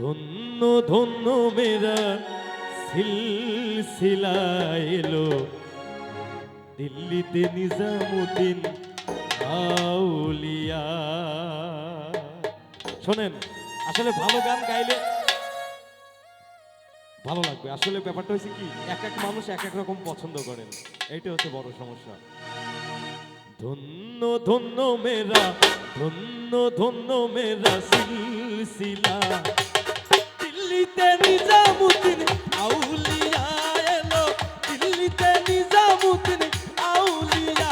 ধন্য ধন্য মেরা সিলসিলা এলো। দিল্লিতে নিজামুদ্দিন আউলিয়া শোনেন, আসলে ভালো গান গাইলে ভালো লাগবে। আসলে ব্যাপারটা হচ্ছে কি, এক এক মানুষ এক এক রকম পছন্দ করেন। এইটা হচ্ছে বড় সমস্যা। ধন্য ধন্য মেরা, ধন্য ধন্য মেরা সিলসিলা। দিল্লিতে নিজামুদ্দিন, আউলিয়া এলো। দিল্লিতে নিজামুদ্দিন, আউলিয়া।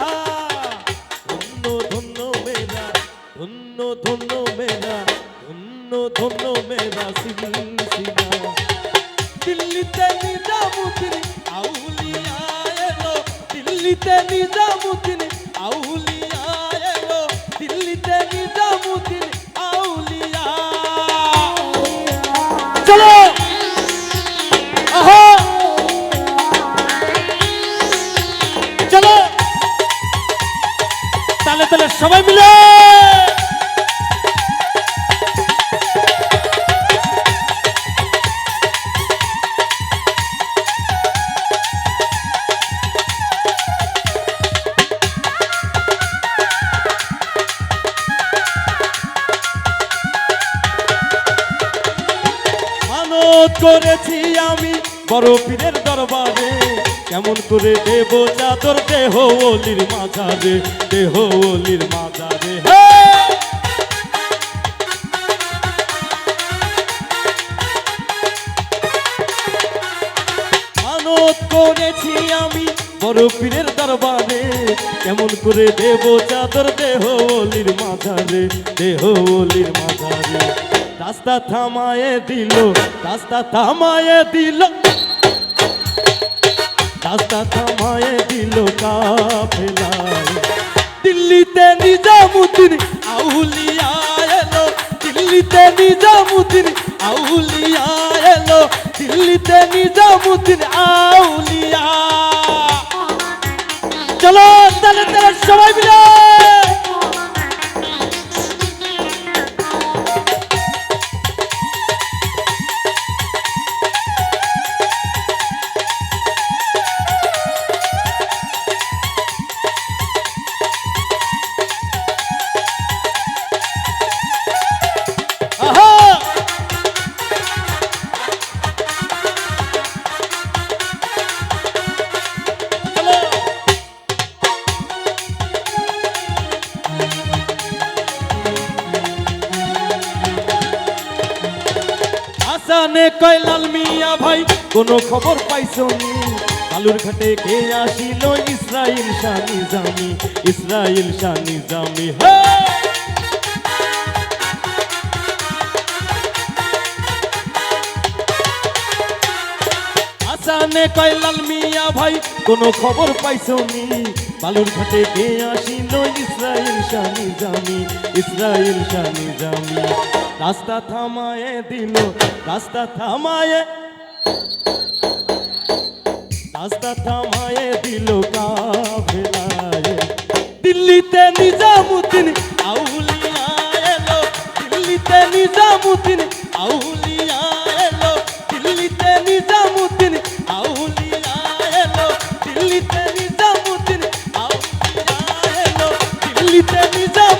ধন্য ধন্য মেরা ধন্য ধন্য মেরা ধন্য ধন্য মেরা সিলসিলা দিল্লিতে নিজামুদ্দিন, আউলিয়া এলো। সবাই মিলে। করেছি আমি বড় পীরের দরবারে। কেমন করে দেব চাদর দেহ অলির মাঝারে, দেহ অলির হে! মানত করেছি আমি বড় পীরের দরবারে, কেমন করে দেব চাদর দেহ অলির মাঝারে, দেহ অলির মাঝারে। রাস্তা থামায়ে দিল, রাস্তা থামায়ে দিল। রাস্তা থামায় দিল কাফেলায়। দিল্লিতে নিজামুদ্দিন আউলিয়া এলো। দিল্লিতে নিজামুদ্দিন আউলিয়া এলো। দিল্লিতে নিজামুদ্দিন, আউলিয়া। চলো তাহলে তাহলে সবাই মিলে। আসানে কয়লাল মিয়া ভাই, কোনো খবর পাইছো নি? কালুর ঘাটে কে আসিল? ইসরাইল শাহ নিজামি ইসরাইল শাহ নিজামি হে! আসানে কয়লাল মিয়া ভাই, কোনো খবর পাইছো নি? বালুর ঘাটে কে আসিল ইসরাইল শাহ নিজামি ইসরাইল শাহ নিজামি রাস্তা থামায়ে দিল, রাস্তা থামায়ে রাস্তা থামায়ে দিল কাফেলায়। দিল্লিতে নিজামুদ্দিন আউলিয়া এলো, দিল্লিতে নিজামুদ্দিন আউলিয়া